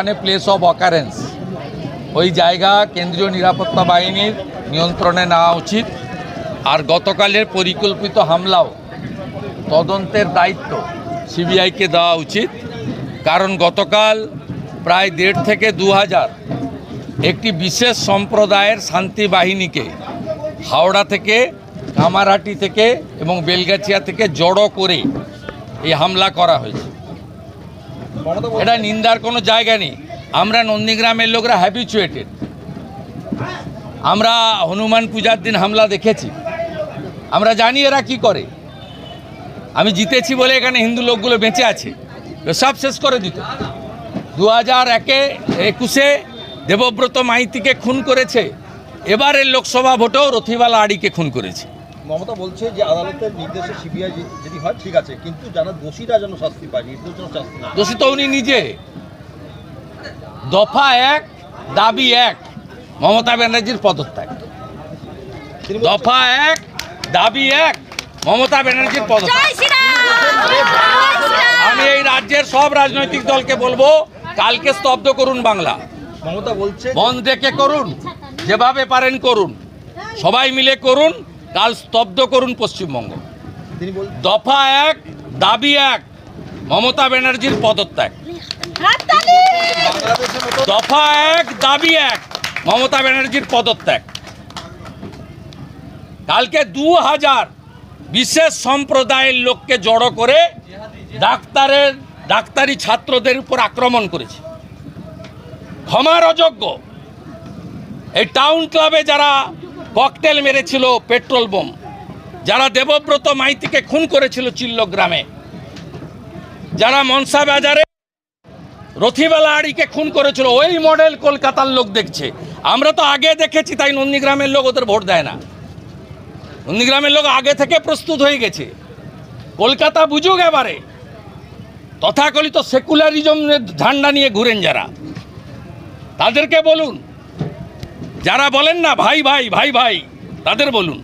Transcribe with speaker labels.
Speaker 1: এখানে place of occurrence ওই জায়গা কেন্দ্রীয় নিরাপত্তা বাহিনীর নিয়ন্ত্রণে নেওয়া উচিত। আর গতকালের পরিকল্পিত হামলাও তদন্তের দায়িত্ব সিবিআইকে দেওয়া উচিত। কারণ গতকাল প্রায় দেড় থেকে দু হাজার একটি বিশেষ সম্প্রদায়ের শান্তি বাহিনীকে হাওড়া থেকে, কামারহাটি থেকে এবং বেলগাছিয়া থেকে জড়ো করে এই হামলা করা হয়েছে। এটা নিন্দার কোনো জায়গা নেই। আমরা নন্দীগ্রামের লোকরা হ্যাবিচুয়েটেড আমরা হনুমান পূজার দিন হামলা দেখেছি। আমরা জানি এরা কি করে। আমি জিতেছি বলে এখানে হিন্দু লোকগুলো বেঁচে আছে। সব শেষ করে দিত। দু হাজার একে, একুশে দেবব্রত মাইতিকে খুন করেছে। এবারের লোকসভা ভোটেও রথিবালা আড়িকে খুন করেছে।
Speaker 2: মমতা বলছে যে আদালতের নির্দেশে সিবিআই যদি হয় ঠিক আছে কিন্তু যারা দোষীরা যেন শাস্তি পায় নির্দোষ যেন শাস্তি না
Speaker 1: দোষী তো উনি নিজে। দফা এক দাবি এক মমতা ব্যানার্জির পদত্যাগ। দফা এক দাবি এক মমতা ব্যানার্জির পদত্যাগ। আমি এই রাজ্যের সব রাজনৈতিক দলকে বলব কালকে স্তব্ধ করুন বাংলা।
Speaker 2: মমতা বলছে
Speaker 1: বন্ধ ডেকে করুন যেভাবে পারেন করুন। সবাই মিলে করুন কাল স্তব্ধ করুন পশ্চিমবঙ্গ। দফা এক দাবি এক মমতা ব্যানার্জির পদত্যাগ। দফা এক দাবি এক মমতা ব্যানার্জির পদত্যাগ। কালকে দু হাজার বিশেষ সম্প্রদায়ের লোককে জড়ো করে ডাক্তারের ডাক্তারি ছাত্রদের উপর আক্রমণ করেছে। ক্ষমার অযোগ্য। এই টাউন ক্লাবে যারা ককটেল মেরেছিল পেট্রোল বোম। যারা দেবব্রত মাইতিকে খুন করেছিল চিল্ল গ্রামে। যারা মনসা বাজারে রথিবালা আড়িকে খুন করেছিল, ওই মডেল কলকাতার লোক দেখছে। আমরা তো আগে দেখেছি, তাই নন্দীগ্রামের লোক ওদের ভোট দেয় না। নন্দীগ্রামের লোক আগে থেকে প্রস্তুত হয়ে গেছে। কলকাতা বুঝুক এবারে। তথাকলিত সেকুলারিজমের ঝান্ডা নিয়ে ঘুরেন যারা। তাদেরকে বলুন যারা বলেন না ভাই ভাই ভাই ভাই তাদের বলুন।